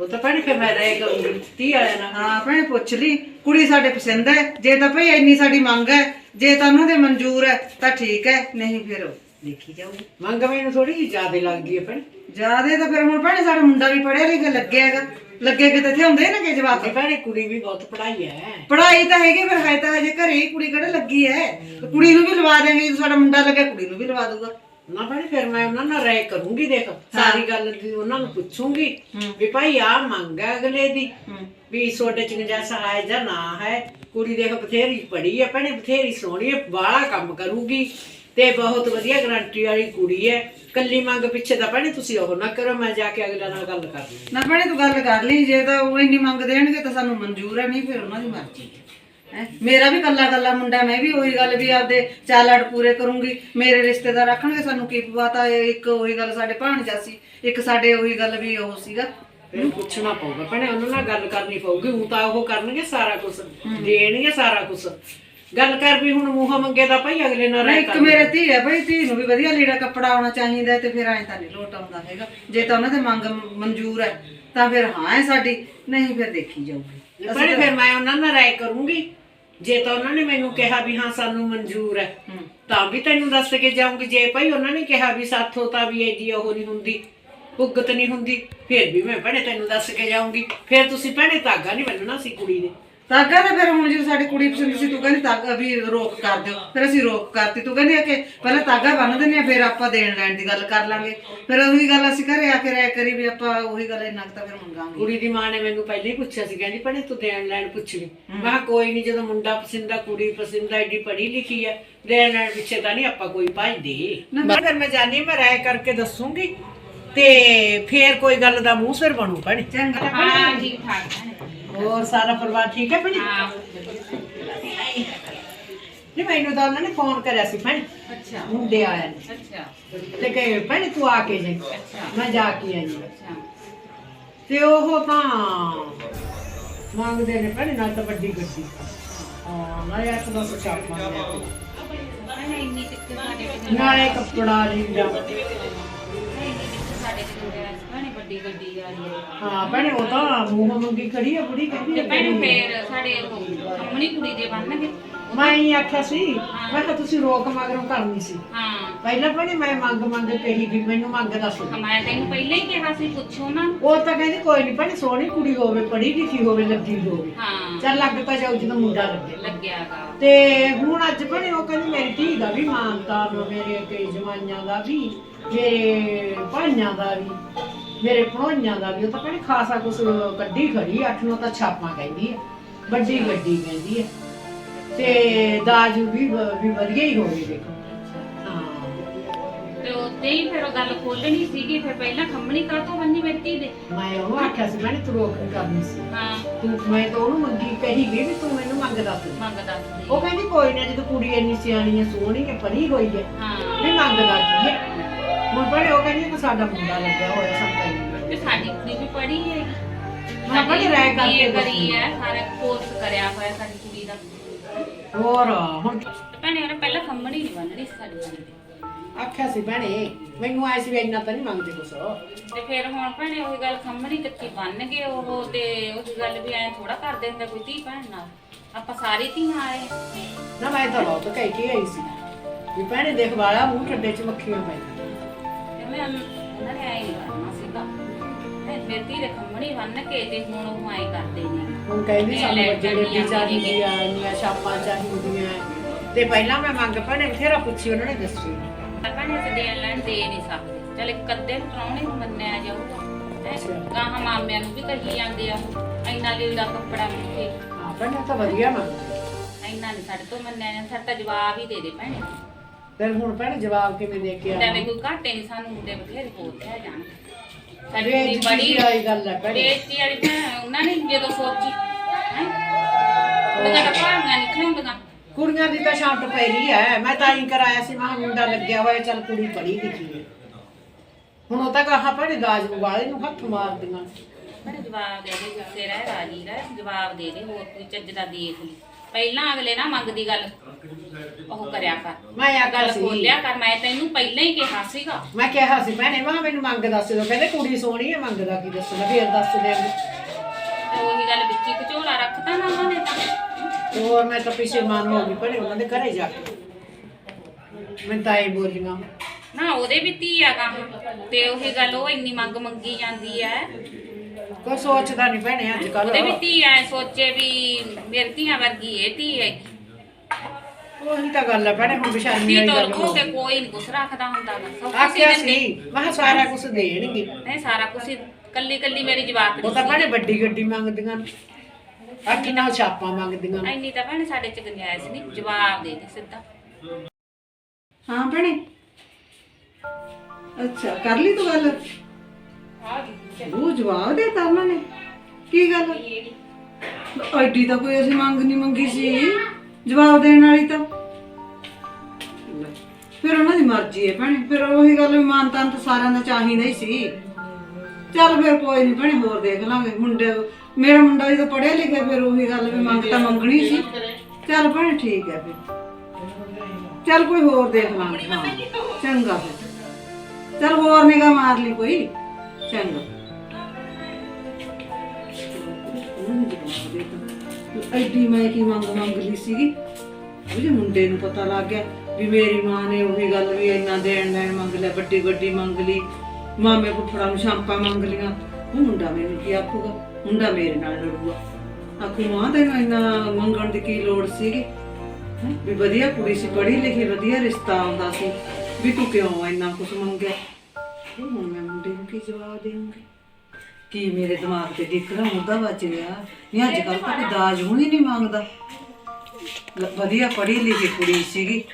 ਉਹ ਤਾਂ ਭੈਣੇ ਫਿਰ ਮੈਂ ਰਹਿ ਕਰੂੰਗੀ ਤੀ ਆਇਆ ਨਾ ਹਾਂ ਭੈਣੇ ਪੁੱਛ ਲਈ। ਕੁੜੀ ਸਾਡੇ ਪਸੰਦ ਹੈ। ਜੇ ਤਾਂ ਭਾਈ ਇੰਨੀ ਸਾਡੀ ਮੰਗ ਹੈ ਜੇ ਤਾਂ ਉਹਨਾਂ ਦੇ ਮਨਜ਼ੂਰ ਹੈ ਤਾਂ ਠੀਕ ਹੈ। ਨਹੀਂ ਫਿਰ ਦੇਖੀ ਜਾਊਗੀ। ਮੰਗ ਮੈਨੂੰ ਥੋੜੀ ਜਿਹੀ ਜ਼ਿਆਦਾ ਲੱਗਦੀ ਹੈ ਭੈਣੇ। ਜਿਆਦੇ ਤਾਂ ਫਿਰ ਹੁਣ ਭੈਣੇ ਸਾਡਾ ਮੁੰਡਾ ਵੀ ਪੜਿਆ ਲਿਖਿਆ ਲੱਗਿਆ ਹੈਗਾ। ਲੱਗੇ ਕਿਤੇ ਇੱਥੇ ਹੁੰਦੇ ਨਾ ਕਿ ਜਵਾਕ? ਤੇ ਭੈਣੇ ਕੁੜੀ ਵੀ ਬਹੁਤ ਪੜਾਈ ਹੈ ਪੜਾਈ ਤਾਂ ਹੈਗੀ ਫਿਰ ਹੈ ਤਾਂ ਹਜੇ ਘਰੇ ਹੀ ਕੁੜੀ ਕਿਹੜਾ ਲੱਗੀ ਹੈ ਕੁੜੀ ਨੂੰ ਵੀ ਲਵਾ ਦੇਂਗੇ ਜਦੋਂ ਸਾਡਾ ਮੁੰਡਾ ਲੱਗਿਆ ਕੁੜੀ ਨੂੰ ਵੀ ਲਵਾ ਦੂਗਾ ਨਾ ਭੈਣੇ ਫਿਰ ਮੈਂ ਉਹਨਾਂ ਨਾਲ ਰਾਏ ਕਰੂੰਗੀ ਦੇਖ ਸਾਰੀ ਗੱਲ ਦੀ ਉਹਨਾਂ ਨੂੰ ਪੁੱਛੂੰਗੀ ਵੀ ਭਾਈ ਆ ਮੰਗ ਹੈ ਅਗਲੇ ਦੀ ਵੀ ਤੁਹਾਡੇ ਚ ਗੁੰਜਾਇਸ਼ ਹੈ ਜਾਂ ਨਾ ਹੈ। ਕੁੜੀ ਦੇਖ ਬਥੇਰੀ ਪੜੀ ਹੈ ਭੈਣੇ ਬਥੇਰੀ ਸੋਹਣੀ ਹੈ ਬਾਹਲਾ ਕੰਮ ਕਰੂਗੀ। ਤੇ ਬਹੁਤ ਵਧੀਆ ਗਰੰਟੀ ਵਾਲੀ ਕੁੜੀ ਹੈ। ਕੱਲੀ ਮੰਗ ਪਿੱਛੇ ਤਾਂ ਭੈਣੇ ਤੁਸੀਂ ਉਹ ਨਾ ਕਰੋ ਮੈਂ ਜਾ ਕੇ ਅਗਲੇ ਨਾਲ ਗੱਲ ਕਰ ਲੂੰਗੀ। ਨਾ ਭੈਣੇ ਤੂੰ ਗੱਲ ਕਰ ਲਈ ਜੇ ਤਾਂ ਉਹ ਇੰਨੀ ਮੰਗ ਦੇਣਗੇ ਤਾਂ ਸਾਨੂੰ ਮਨਜ਼ੂਰ ਹੈ ਨਹੀਂ ਫਿਰ ਉਹਨਾਂ ਦੀ ਮਰਜ਼ੀ ਹੈ। ਹੈਂ। ਮੇਰਾ ਵੀ ਕੱਲਾ ਕੱਲਾ ਮੁੰਡਾ ਮੈਂ ਵੀ ਉਹੀ ਗੱਲ ਵੀ ਆਪਦੇ ਚਾਲੜ ਪੂਰੇ ਕਰੂੰਗੀ। ਮੇਰੇ ਰਿਸ਼ਤੇਦਾਰ ਰੱਖਣਗੇ ਸਾਨੂੰ ਕੀ ਪਤਾ ਇਹ ਇੱਕ ਉਹੀ ਗੱਲ ਸਾਡੇ ਭਾਣਜਾ ਸੀ ਇੱਕ ਸਾਡੇ ਉਹੀ ਗੱਲ ਵੀ ਉਹ ਸੀਗਾ। ਫਿਰ ਪੁੱਛਣਾ ਪਊਗਾ ਭੈਣੇ ਉਹਨਾਂ ਨਾਲ ਗੱਲ ਕਰਨੀ ਪਊਗੀ ਉਹ ਤਾਂ ਉਹ ਕਰਨਗੇ ਸਾਰਾ ਕੁਝ ਦੇਣਗੇ ਸਾਰਾ ਕੁਝ ਗੱਲ ਕਰ ਵੀ ਹੁਣ ਮੂੰਹ ਮੰਗੇ ਤਾਂ ਭਾਈ ਅਗਲੇ ਨਾਲ ਰਾਏ ਇੱਕ ਮੇਰੇ ਧੀ ਹੈ ਭਾਈ ਧੀ ਨੂੰ ਵੀ ਵਧੀਆ ਲੀੜਾ ਕੱਪੜਾ ਆਉਣਾ ਚਾਹੀਦਾ ਤੇ ਫਿਰ ਐਂ ਤਾਂ ਨਹੀਂ ਲੋਟ ਆਉਂਦਾ ਹੈਗਾ। ਜੇ ਤਾਂ ਉਹਨਾਂ ਦੇ ਮੰਗ ਮਨਜ਼ੂਰ ਹੈ ਤਾਂ ਫਿਰ ਹਾਂ ਹੈ ਸਾਡੀ ਨਹੀਂ ਫਿਰ ਦੇਖੀ ਜਾਊਗੀ। ਭੈਣੇ ਫਿਰ ਮੈਂ ਉਹਨਾਂ ਨਾਲ ਰਾਏ ਕਰੂੰਗੀ। ਜੇ ਤਾਂ ਉਹਨਾਂ ਨੇ ਮੈਨੂੰ ਕਿਹਾ ਵੀ ਹਾਂ ਸਾਨੂੰ ਮਨਜ਼ੂਰ ਹੈ ਤਾਂ ਵੀ ਤੈਨੂੰ ਦੱਸ ਕੇ ਜਾਊਂਗੀ। ਜੇ ਭਾਈ ਉਹਨਾਂ ਨੇ ਕਿਹਾ ਵੀ ਸਾਥੋਂ ਤਾਂ ਵੀ ਐਡੀ ਉਹ ਨਹੀਂ ਹੁੰਦੀ ਭੁਗਤ ਨਹੀਂ ਹੁੰਦੀ ਫਿਰ ਵੀ ਮੈਂ ਭੈਣੇ ਤੈਨੂੰ ਦੱਸ ਕੇ ਜਾਊਂਗੀ। ਫਿਰ ਤੁਸੀਂ ਭੈਣੇ ਧਾਗਾ ਨਹੀਂ ਬੰਨਣਾ ਸੀ ਕੁੜੀ ਦੇ। ਤਾਗਾ ਤਾਂ ਫਿਰ ਹੁਣ ਜਦੋਂ ਸਾਡੀ ਕੁੜੀ ਪਸੰਦ ਸੀ ਤੂੰ ਕਹਿੰਦੀ ਤਾਗਾ ਵੀ ਰੋਕ ਕਰ ਦਿਓ। ਫਿਰ ਅਸੀਂ ਰੋਕ ਕਰਤੀ। ਤੂੰ ਕਹਿੰਦੀ ਆ ਕਿ ਪਹਿਲਾਂ ਤਾਗਾ ਬੰਨ ਦਿੰਦੇ ਆ ਫਿਰ ਆਪਾਂ ਦੇਣ ਲੈਣ ਦੀ ਗੱਲ ਕਰ ਲਾਂਗੇ। ਫਿਰ ਉਹੀ ਗੱਲ ਅਸੀਂ ਘਰੇ ਆ ਕੇ ਰਾਇ ਕਰੀ ਵੀ ਆਪਾਂ ਉਹੀ ਗੱਲ ਇੰਨਾ ਕੁ ਤਾਂ ਫਿਰ ਮੰਗਾਂਗੇ। ਕੁੜੀ ਦੀ ਮਾਂ ਨੇ ਮੈਨੂੰ ਪਹਿਲਾਂ ਹੀ ਪੁੱਛਿਆ ਸੀ ਕਹਿੰਦੀ ਭੈਣੇ ਤੂੰ ਦੇਣ ਲੈਣ ਪੁੱਛ ਲਈ ਮੈਂ ਕਿਹਾ ਕੋਈ ਨਹੀਂ ਜਦੋਂ ਮੁੰਡਾ ਪਸੰਦ ਕੁੜੀ ਪਸੰਦ ਐਡੀ ਪੜ੍ਹੀ ਲਿਖੀ ਆ ਦੇਣ ਲੈਣ ਪਿੱਛੇ ਤਾਂ ਨਹੀਂ ਆਪਾਂ ਕੋਈ ਭਜਦੇ। ਮੈਂ ਫਿਰ ਮੈਂ ਜਾਣੀ ਮੈਂ ਰਾਏ ਕਰਕੇ ਦੱਸੂਗੀ ਤੇ ਫੇਰ ਕੋਈ ਗੱਲ ਦਾ ਮੂੰਹ ਸਿਰ ਬਣੂ ਭੈਣੇ। ਚੰਗਾ। ਹਾਂ ਠੀਕ ਠਾਕ ਹੈ ਹੋਰ ਸਾਰਾ ਪਰਿਵਾਰ ਠੀਕ ਹੈ ਭੈਣੇ? ਹਾਂ। ਨਹੀਂ ਮੈਨੂੰ ਤਾਂ ਉਹਨਾਂ ਨੇ ਫੋਨ ਕਰਿਆ ਸੀ ਭੈਣੇ। ਅੱਛਾ। ਮੁੰਡੇ ਆਇਆ ਨੇ। ਅੱਛਾ। ਤੇ ਕਹੇ ਭੈਣੇ ਤੂੰ ਆ ਕੇ ਜਾਈਂ। ਮੈਂ ਜਾ ਕੇ ਆਈ। ਅੱਛਾ। ਤੇ ਉਹ ਤਾਂ ਮੰਗਦੇ ਨੇ ਭੈਣੇ ਨਾਲ ਤਾਂ ਵੱਡੀ ਗੱਡੀ। ਹਾਂ ਮੈਂ ਇੱਕ ਦਾ ਚਾਪ ਮੰਗਿਆ ਨਾਲੇ ਕੱਪੜਾ ਲੀੜਾ। ਇੰਨੀ ਕਿੱਥੇ ਸਾਡੇ ਕੋਲ ਵੱਡੀ ਗੱਡੀ ਆ ਰਹੀ ਹੈ। ਹਾਂ ਭੈਣੇ ਉਹ ਤਾਂ ਮੂੰਹ ਮੰਗੀ ਖੜੀ ਆ ਬੁੜੀ ਕਹਿੰਦੀ ਤੇ ਆ ਭੈਣੇ ਭੈਣੇ ਫੇਰ ਸਾਡੇ ਉਹ ਕੰਮਣੀ ਕੁੜੀ ਦੇ ਬੰਨਗੇ ਮੈਂ ਹੀ ਆਖਿਆ ਸੀ ਮੈਂ ਕਿਹਾ ਤੁਸੀਂ ਰੋਕ ਮਗਰੋਂ ਕਰਨੀ ਸੀ। ਹਾਂ। ਪਹਿਲਾਂ ਭੈਣੇ ਮੈਂ ਮੰਗ ਮੰਗ ਕਹੀ ਵੀ ਮੈਨੂੰ ਮੰਗ ਦੱਸ। ਮੈਂ ਤੈਨੂੰ ਪਹਿਲਾਂ ਹੀ ਕਿਹਾ ਸੀ ਪੁੱਛੋ ਨਾ। ਉਹ ਤਾਂ ਕਹਿੰਦੀ ਕੋਈ ਨਹੀਂ ਭੈਣੇ ਸੋਹਣੀ ਕੁੜੀ ਹੋਵੇ ਪੜ੍ਹੀ ਲਿਖੀ ਹੋਵੇ ਲੱਗੀ ਹੋਵੇ। ਹਾਂ। ਚੱਲ ਲੱਗ ਤਾਂ ਜਾਊ ਜਦੋਂ ਮੁੰਡਾ ਲੱਗੇ। ਲੱਗਿਆਗਾ। ਤੇ ਹੁਣ ਅੱਜ ਭੈਣੇ ਉਹ ਕਹਿੰਦੀ ਮੇਰੀ ਧੀ ਦਾ ਵੀ ਮਾਨਤਾ ਮੇਰੇ ਤੇ ਜਮਾਈਆਂ ਦਾ ਵੀ ਮੇਰੇ ਭਾਈਆਂ ਦਾ ਵੀ। ਮੇਰੇ ਭਣੋਈਆਂ ਦਾ ਵੀ ਉਹ ਤਾਂ ਭੈਣੇ ਖਾਸਾ ਕੁਛ ਕੱਢੀ ਖੜੀ ਅੱਠ ਨੂੰ ਤਾਂ ਛਾਪਾਂ ਕਹਿੰਦੀ ਹੈ ਵੱਡੀ ਗੱਡੀ ਕਹਿੰਦੀ ਹੈ ਤੇ ਦਾਜ ਵੀ ਵ- ਵਧੀਆ ਹੀ ਹੋਵੇ ਦੇਖੋ। ਹਾਂ। ਤੇ ਉੱਤੇ ਹੀ ਫਿਰ ਉਹ ਗੱਲ ਖੋਲਣੀ ਸੀਗੀ ਫਿਰ ਪਹਿਲਾਂ ਖੰਮਣੀ ਕਾਹਤੋਂ ਬੰਨੀ ਧੀ ਦੇ ਮੈਂ ਉਹ ਆਖਿਆ ਸੀ ਮੈਂ ਤੂੰ ਰੋਕ ਨਹੀਂ ਕਰਨੀ ਸੀ। ਹਾਂ। ਤੂੰ ਮੈਂ ਤਾਂ ਉਹਨੂੰ ਮੰਗੀ ਕਹੀ ਗਈ ਵੀ ਤੂੰ ਮੈਨੂੰ ਮੰਗ ਦੱਸ ਦੇ। ਮੰਗਦਾ ਸੀ। ਉਹ ਕਹਿੰਦੀ ਕੋਈ ਨਾ ਜਦੋਂ ਕੁੜੀ ਇੰਨੀ ਸਿਆਣੀ ਹੈ ਸੋਹਣੀ ਹੈ ਪੜ੍ਹੀ ਹੋਈ ਹੈ ਹਾਂ। ਵੀ ਮੰਗਦਾ ਕੀ ਹੈ ਹੁਣ ਬੜੇ ਉਹ ਕਹਿੰਦੀ ਕਿ ਸਾਡਾ ਮੁੰਡਾ ਲੱਗਿਆ ਹੋਇਆ ਵੀ ਪੜ੍ਹੀ ਹੈ ਮੈਂ ਬੜੀ ਰਾਏ ਕਰਕੇ ਕਰੀ ਦੱਸੀ। ਹੈ ਸਾਰਾ ਕੋਰਸ ਕਰਿਆ ਹੋਇਆ ਸਾਡੀ ਕੁੜੀ ਦਾ ਹੋਰ ਹੁਣ ਤੇ ਭੈਣੇ ਉਹਨੇ ਪਹਿਲਾਂ ਖੰਮਣੀ ਨਹੀਂ ਬੰਨਣੀ ਸੀ ਸਾਡੀ ਕੁੜੀ ਦੇ ਆਖਿਆ ਸੀ ਭੈਣੇ ਮੈਨੂੰ ਆਇਆ ਸੀ ਵੀ ਇੰਨਾ ਤਾਂ ਨਹੀਂ ਮੰਗਦੇ ਕੁਛ ਤੇ ਫਿਰ ਹੁਣ ਭੈਣੇ ਉਹੀ ਗੱਲ ਖੰਮਣੀ ਕੱਚੀ ਬੰਨ ਗਏ ਉਹ ਤੇ ਉਹੀ ਗੱਲ ਵੀ ਐ ਥੋੜਾ ਕਰਦੇ ਹੁੰਦੇ ਕੋਈ ਧੀ ਭੈਣ ਨਾਲ ਆਪਾਂ ਸਾਰੀ ਧੀਆਂ ਆਏ ਨਾ ਮੈਂ ਤਾਂ ਬਹੁਤ ਕਹਿ ਕੇ ਆਈ ਸੀ ਵੀ ਭੈਣੇ ਦੇਖ ਵਾਲਾ ਮੂੰਹ ਠੱਡੇ ਚ ਮੱਖੀਆਂ ਪੈਂਦੀਆਂ ਤੇ ਮੈਂ ਉਹਨਾਂ ਨੇ ਐ ਨਹੀਂ ਕਰਨਾ ਸੀਗਾ ਤੇ ਫਿਰ ਧੀ ਦੇ ਖੰਮਣੀ ਬੰਨ ਕੇ ਤੇ ਹੁਣ ਉਹ ਐ ਕਰਦੇ ਨੇ। ਹੁਣ ਕਹਿੰਦੀ ਸਾਨੂੰ ਵੱਡੀ ਗੱਡੀ ਚਾਹੀਦੀ ਆ ਇੰਨੀਆਂ ਛਾਪਾਂ ਚਾਹੀਦੀਆਂ ਤੇ ਪਹਿਲਾਂ ਮੈਂ ਮੰਗ ਭੈਣੇ ਬਥੇਰਾ ਪੁੱਛੀ ਉਹਨਾਂ ਨੇ ਦੱਸੀ। ਭੈਣੇ ਅਸੀਂ ਦੇਣ ਲੈਣ ਦੇ ਨਹੀਂ ਸਕਦੇ। ਚਲ ਇੱਕ ਅੱਧੇ ਨੂੰ ਪ੍ਰਾਹੁਣੇ ਨੂੰ ਮੰਨਿਆ ਅੱਛਾ। ਗਾਹਾਂ ਮਾਮਿਆਂ ਨੂੰ ਵੀ ਕਹੀ ਜਾਂਦੇ ਆ ਇੰਨਾ ਲੀੜਾ ਕੱਪੜਾ ਮਿੱਠੇ ਹਾਂ ਭੈਣੇ ਤਾਂ ਵਧੀਆ ਮੰਗਦੇ ਇੰਨਾ ਨਹੀਂ ਸਾਡੇ ਤੋਂ ਮੰਨਿਆ ਜਾਂਦਾ ਸਾਡਾ ਤਾਂ ਜਵਾਬ ਹੀ ਦੇ ਦੇ ਭੈਣੇ। ਫਿਰ ਹੁਣ ਭੈਣੇ ਜਵਾਬ ਕਿਵੇਂ ਦੇ ਕੇ ਆਵਾਂ? ਕੋਈ ਘਾਟੇ ਨਹੀਂ ਸਾਨੂੰ ਮੁੰਡੇ ਬਥੇਰੇ ਬੋਲਦੇ ਆ ਜਾਣ ਸਾਡੀ ਕੁੜੀ ਬੇਇੱਜ਼ਤੀ ਬੜੀ ਵਾਲੀ ਗੱਲ ਹੈ ਭੈਣੇ ਬੇਇੱਜ਼ਤੀ ਵਾਲੀ ਭੈਣ ਉਹਨਾਂ ਨੇ ਜਦੋਂ ਸੋਚੀ ਹੈ? ਉਹਦਾ ਤਾਂ ਭਾਗਾਂ ਨਿਕਲ ਹੁੰਦੀਆਂ। ਕੁੜੀਆਂ ਦੀ ਤਾਂ ਛਾਂਟ ਪੈ ਰਹੀ ਹੈ ਮੈਂ ਤਾਂ ਹੀ ਕਰਾਇਆ ਸੀ ਮੈਂ ਮੁੰਡਾ ਲੱਗਿਆ ਹੋਇਆ ਚੱਲ ਕੁੜੀ ਪੜ੍ਹੀ ਲਿਖੀ ਹੈ ਹੁਣ ਉਹ ਤਾਂ ਕਹਾ ਭੈਣੇ ਦਾਜ ਵਾਲੇ ਨੂੰ ਹੱਥ ਮਾਰਦੀਆਂ ਮੈਨੂੰ ਜਵਾਬ ਦੇ ਦੇ ਗੁੱਸੇ ਰਹਿ ਰਾਜੀ ਰਹਿ ਜਵਾਬ ਦੇ ਦੇ ਹੋਰ ਕੋਈ ਚੱਜ ਦਾ ਦੇਖ ਲਈ ਪਹਿਲਾਂ ਅਗਲੇ ਨਾ ਮੰਗਦੀ ਗੱਲ। ਉਹ ਕਰਿਆ ਕਰ। ਮੈਂ ਆ ਗੱਲ ਗੱਲ ਸੀ। ਖੋਲਿਆ ਕਰ। ਮੈਂ ਤੈਨੂੰ ਪਹਿਲਾਂ ਹੀ ਕਿਹਾ ਸੀਗਾ। ਮੈਂ ਕਿਹਾ ਸੀ ਭੈਣੇ ਮੈਂ ਕਿਹਾ ਮੈਨੂੰ ਮੰਗ ਦੱਸ ਦਿਓ। ਕਹਿੰਦੇ ਕੁੜੀ ਸੋਹਣੀ ਹੈ ਮੰਗਦਾ ਕੀ ਦੱਸਣਾ ਫੇਰ ਦੱਸ ਦਿਆਂਗੇ। ਤੇ ਉਹੀ ਗੱਲ ਵਿੱਚ ਹੀ ਘਚੋਲਾ ਰੱਖਤਾ ਨਾ ਉਹਨਾਂ ਨੇ ਤਾਂ। ਹੋਰ ਮੈਂ ਤਾਂ ਪਿੱਛੇ ਮਨ ਹੋ ਗਈ ਭੈਣੇ ਉਹਨਾਂ ਦੇ ਘਰੇ ਜਾ ਕੇ। ਮੈਂ ਤਾਂ ਇਹ ਬੋਲੀਆਂ। ਨਾ ਉਹਦੇ ਵੀ ਧੀ ਆ ਗਾਹਾਂ ਤੇ ਉਹੀ ਗੱਲ ਉਹ ਇੰਨੀ ਮੰਗ ਮੰਗੀ ਜਾਂਦੀ ਐ ਕੋਈ ਸੋਚਦਾ ਨਹੀਂ ਭੈਣੇ ਅੱਜ ਕੱਲ ਉਹਦੇ ਵੀ ਧੀ ਐ ਸੋਚੇ ਵੀ ਮੇਰੀ ਧੀਆਂ ਵਰਗੀ ਇਹ ਧੀ ਹੈ। ਉਹੀ ਤਾਂ ਗੱਲ ਹੈ ਭੈਣੇ ਹੁਣ ਬਿਸ਼ਾਨੀ ਧੀ ਵਾਲੀ ਤੋਂ ਗੱਲ ਹੋ ਗਈ। ਕੋਈ ਨਹੀਂ ਕੁਛ ਰੱਖਦਾ ਹੁੰਦਾ ਨਾ ਸਭ ਕੁਛ ਆਖਿਆ ਹੀ ਸੀ ਦਿੰਦੇ ਮੈਂ ਕਿਹਾ ਸਾਰਾ ਕੁਝ ਦੇਣਗੇ। ਨਹੀਂ ਸਾਰਾ ਕੁਛ ਹੀ ਕੱਲੀ ਕੱਲੀ ਮੇਰੀ ਜਵਾਬ ਉਹ ਤਾਂ ਭੈਣੇ ਵੱਡੀ ਗੱਡੀ ਮੰਗਦੀਆਂ ਨੇ। ਅੱਠ ਨਾਲ ਛਾਪਾਂ ਮੰਗਦੀਆਂ ਨੇ। ਇੰਨੀ ਤਾਂ ਭੈਣੇ ਸਾਡੇ ਚ ਗੁੰਜਾਇਸ਼ ਨਹੀਂ ਜਵਾਬ ਦੇ ਦੇ ਸਿੱਧਾ। ਹਾਂ ਭੈਣੇ। ਅੱਛਾ ਕਰ ਲਈ ਤੂੰ ਗੱਲ? ਉਹ ਜਵਾਬ ਦੇਤਾ ਉਹਨਾਂ ਨੇ। ਕੀ ਗੱਲ? ਐਡੀ ਤਾਂ ਕੋਈ ਅਸੀਂ ਮੰਗ ਨਹੀਂ ਮੰਗੀ ਸੀ। ਜਵਾਬ ਦੇਣ ਵਾਲੀ ਤਾਂ। ਲੈ, ਫਿਰ ਉਹਨਾਂ ਦੀ ਮਰਜ਼ੀ ਹੈ ਭੈਣੇ। ਫਿਰ ਉਹੀ ਗੱਲ ਵੀ ਮਾਨਤਾਨ ਤਾਂ ਸਾਰਿਆਂ ਦਾ ਚਾਹੀਦਾ ਹੀ ਸੀ। ਚੱਲ ਫਿਰ ਕੋਈ ਨਹੀਂ ਭੈਣੇ ਹੋਰ ਦੇਖ ਲਾਂਗੇ। ਮੁੰਡੇ ਮੇਰਾ ਮੁੰਡਾ ਵੀ ਤਾਂ ਪੜਿਆ ਲਿਖਿਆ ਫਿਰ ਉਹੀ ਗੱਲ ਵੀ ਮੰਗ ਤਾਂ ਮੰਗਣੀ ਸੀ। ਚੱਲ ਭੈਣੇ ਠੀਕ ਹੈ ਫਿਰ। ਚੱਲ ਕੋਈ ਹੋਰ ਦੇਖ ਲਾਂਗੇ। ਹਾਂ ਚੰਗਾ ਫਿਰ। ਚੱਲ ਹੋਰ ਨਿਗਾ ਮਾਰ ਲਈ ਕੋਈ। ਚੰਗਾ। ਐਡੀ ਮੈਂ ਕੀ ਮੰਗ ਮੰਗ ਲਈ ਸੀਗੀ ਉਹਦੇ ਮੁੰਡੇ ਨੂੰ ਪਤਾ ਲੱਗ ਗਿਆ ਵੀ ਮੇਰੀ ਮਾਂ ਨੇ ਉਹੀ ਗੱਲ ਵੀ ਇੰਨਾ ਦੇਣ ਲੈਣ ਮੰਗ ਲਿਆ, ਵੱਡੀ ਵੱਡੀ ਮੰਗ ਲਈ, ਮਾਮੇ ਫੁੱਫੜਾ ਨੂੰ ਸ਼ਾਂਪਾਂ ਮੰਗ ਲੀਆਂ ਉਹ ਮੁੰਡਾ ਮੈਨੂੰ ਕੀ ਆਖੂਗਾ? ਮੁੰਡਾ ਮੇਰੇ ਨਾਲ ਲੜੂਗਾ। ਆਖੂ, ਮਾਂ, ਤੈਨੂੰ ਇੰਨਾ ਮੰਗਣ ਦੀ ਕੀ ਲੋੜ ਸੀਗੀ? ਵੀ ਵਧੀਆ ਕੁੜੀ ਸੀ, ਪੜ੍ਹੀ ਲਿਖੀ, ਵਧੀਆ ਰਿਸ਼ਤਾ ਆਉਂਦਾ ਸੀ। ਵੀ ਤੂੰ ਕਿਉਂ ਇੰਨਾ ਕੁਝ ਮੰਗਿਆ? ਇਹ ਹੁਣ ਮੈਂ ਮੁੰਡੇ ਨੂੰ ਕੀ ਜਵਾਬ ਦੇਵਾਂਗੀ? ਕੀ ਮੇਰੇ ਦਿਮਾਗ ਤੇ ਡਿੱਕਦਾ ਮੁੱਦਾ ਵੱਜ ਰਿਹਾ। ਨਹੀਂ ਅੱਜ ਕੱਲ ਤਾਂ ਕੋਈ ਦਾਜ ਹੁਣ ਹੀ ਨਹੀਂ ਮੰਗਦਾ। ਲ- ਵਧੀਆ ਪੜ੍ਹੀ ਲਿਖੀ ਕੁੜੀ ਸੀਗੀ।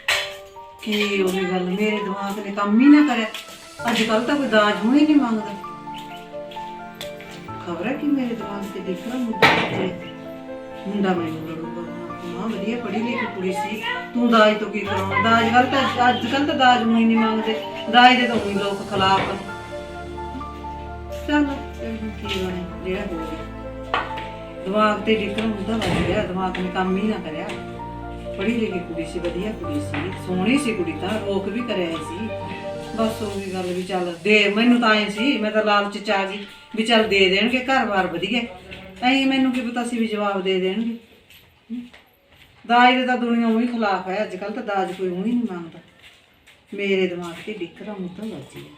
ਕੀ ਉਹੀ ਗੱਲ ਮੇਰੇ ਦਿਮਾਗ ਨੇ ਕੰਮ ਹੀ ਨਾ ਕਰਿਆ। ਅੱਜ ਕੱਲ ਤਾਂ ਕੋਈ ਦਾਜ ਹੁਣ ਹੀ ਨਹੀਂ ਮੰਗਦਾ। ਖਬਰ ਹੈ ਕਿ ਮੇਰੇ ਦਿਮਾਗ ਤੇ ਡਿੱਕਦਾ ਮੁੱਦਾ ਵੱਜ ਰਿਹਾ ਮੁੰਡਾ ਮੈਨੂੰ ਲੜੂਗਾ ਮਾਂ ਵਧੀਆ ਪੜ੍ਹੀ ਲਿਖੀ ਕੁੜੀ ਸੀ। ਤੂੰ ਦਾਜ ਤੋਂ ਕੀ ਕਰਾਉਣਾ ਦਾਜ ਕੱਲ ਤਾਂ ਅੱਜ ਕੱਲ ਤਾਂ ਦਾਜ ਨੂੰ ਹੀ ਨਹੀਂ ਮੰਗਦੇ। ਦਾਜ ਦੇ ਤਾਂ ਵੀ ਲੋਕ ਖਿਲਾਫ ਚੱਲ। ਕੀ ਬਣੇ ਜਿਹੜਾ ਹੋ ਗਿਆ। ਦਿਮਾਗ ਤੇ ਡਿੱਕਣ ਮੁੱਦਾ ਲੱਗ ਗਿਆ ਦਿਮਾਗ ਨੇ ਕੰਮ ਹੀ ਨਾ ਕਰਿਆ। ਪੜ੍ਹੀ ਲਿਖੀ ਕੁੜੀ ਸੀ, ਵਧੀਆ ਕੁੜੀ ਸੀ, ਸੋਹਣੀ ਸੀ ਕੁੜੀ ਤਾਂ, ਰੋਕ ਵੀ ਕਰਿਆ ਸੀ। ਬਸ ਉਹ ਵੀ ਗੱਲ ਵੀ ਚੱਲ, ਦੇ, ਮੈਨੂੰ ਤਾਂ ਐ ਸੀ, ਮੈਂ ਤਾਂ ਲਾਲਚ ਚ ਆ ਗਈ ਵੀ ਚੱਲ ਦੇ ਦੇਣਗੇ, ਘਰ-ਬਾਰ ਵਧੀਆ ਐਂ ਮੈਨੂੰ ਕੀ ਪਤਾ ਸੀ ਵੀ ਜਵਾਬ ਦੇ ਦੇਣਗੇ। ਦਾਜ ਦੇ ਤਾਂ ਦੁਨੀਆ ਉਹੀ ਖਿਲਾਫ ਹੈ ਅੱਜ ਕੱਲ ਤਾਂ ਦਾਜ ਕੋਈ ਉਹੀ ਨਹੀਂ ਮੰਗਦਾ। ਮੇਰੇ ਦਿਮਾਗ ਤੇ ਡਿੱਕ ਮੁੱਦਾ ਵੱਜੀ ਹੈ